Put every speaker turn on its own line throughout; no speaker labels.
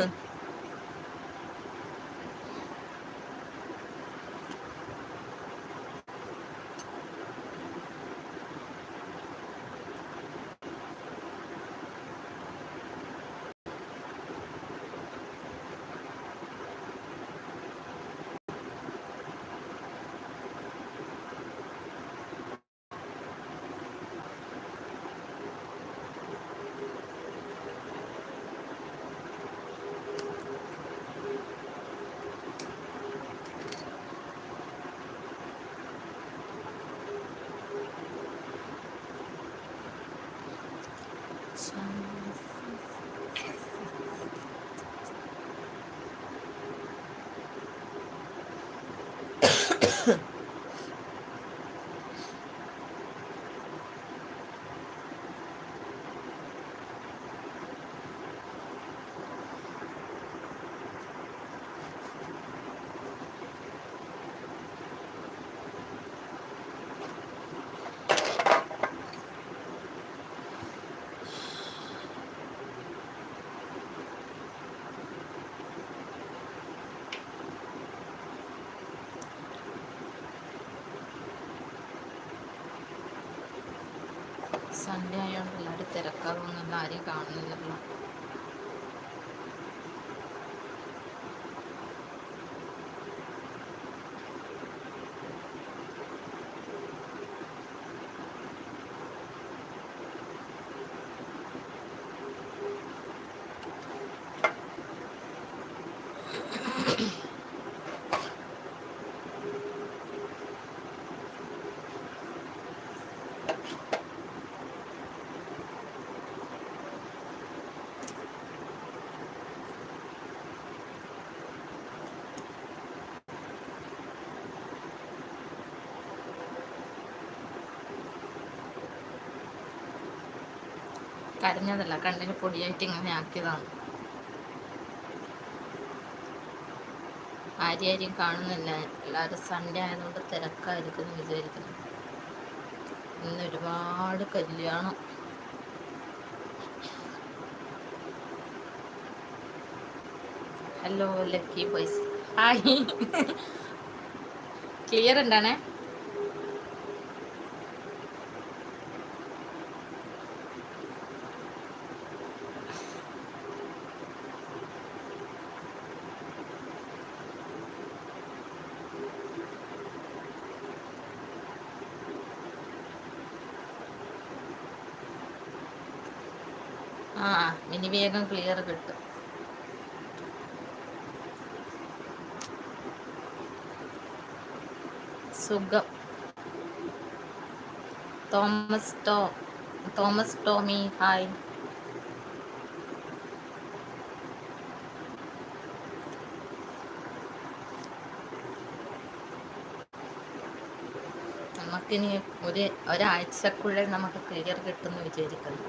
Bakın Yeah. Sunday ആയതുകൊണ്ട് എല്ലാവരും തിരക്കാറൊന്നുമില്ല ആരെയും കാണുന്നില്ലല്ലോ കരഞ്ഞതല്ല കണ്ണിന് പൊടിയായിട്ട് ഇങ്ങനെ ആക്കിയതാണ്. ആരും ആരെയും കാണുന്നില്ല. എല്ലാവരും സൺഡേ ആയതുകൊണ്ട് തിരക്കായിരിക്കും എന്ന് വിചാരിക്കുന്നു. ഇന്ന് ഒരുപാട് കല്യാണം. Hello lucky boys hi clear ഉണ്ടാണേ ആ ഇനി വേഗം ക്ലിയർ കിട്ടും. സുഖം. തോമസ് ടോ തോമസ് ടോമി ഹായ്. നമുക്കിനി ഒരു ഒരാഴ്ചക്കുള്ളിൽ നമുക്ക് ക്ലിയർ കിട്ടുമെന്ന് വിചാരിക്കുന്നു.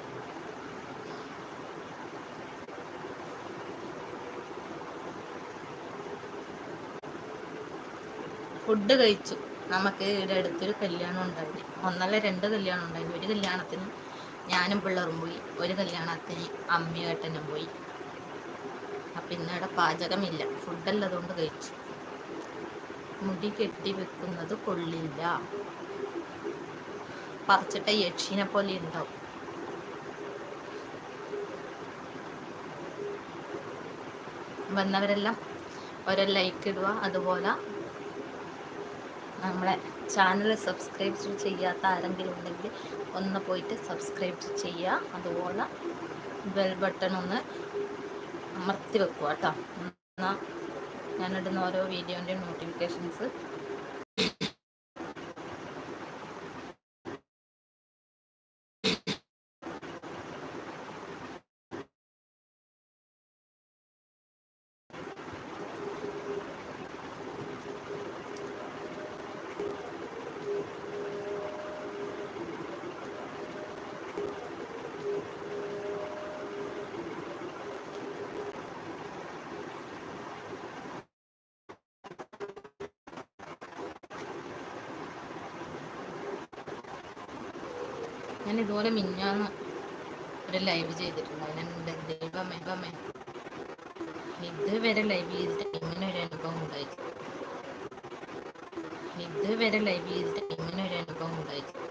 ഫുഡ് കഴിച്ചു. നമുക്ക് ഇവിടെ അടുത്തൊരു കല്യാണം ഉണ്ടായി. ഒന്നല്ല രണ്ട് കല്യാണം ഉണ്ടായി ഒരു കല്യാണത്തിന് ഞാനും പിള്ളേറും പോയി. ഒരു കല്യാണത്തിന് അമ്മയും പോയി. അപ്പം ഇന്നിവിടെ പാചകമില്ല. ഫുഡല്ലതുകൊണ്ട് കഴിച്ചു. മുടി കെട്ടി വെക്കുന്നത് കൊള്ളില്ല. പറിച്ചിട്ട യക്ഷിനെ പോലെ ഉണ്ടാവും. വന്നവരെല്ലാം ഓരോ ലൈക്ക് ഇടുക അതുപോലെ നമ്മളെ ചാനൽ സബ്സ്ക്രൈബ് ചെയ്യാത്ത ആരെങ്കിലും ഉണ്ടെങ്കിൽ ഒന്ന് പോയിട്ട് സബ്സ്ക്രൈബ് ചെയ്യുക അതുപോലെ ബെൽ ബട്ടൺ ഒന്ന് അമർത്തി വെക്കുക കേട്ടോ എന്നാൽ ഞാനിടുന്ന ഓരോ വീഡിയോന്റെയും നോട്ടിഫിക്കേഷൻസ് ഞാൻ ഇതുപോലെ മിഞ്ഞാന്ന് ഒരു ലൈവ് ചെയ്തിട്ടുണ്ട്. അതിനുണ്ട് ദൈവമേ ദൈവമേ. ഇതുവരെ ലൈവ് ചെയ്തിട്ട് ഇങ്ങനെ ഒരു അനുഭവം ഉണ്ടായിട്ടില്ല. ഇതുവരെ ലൈവ് ചെയ്തിട്ട് ഇങ്ങനെ ഒരു അനുഭവം ഉണ്ടായിട്ടില്ല.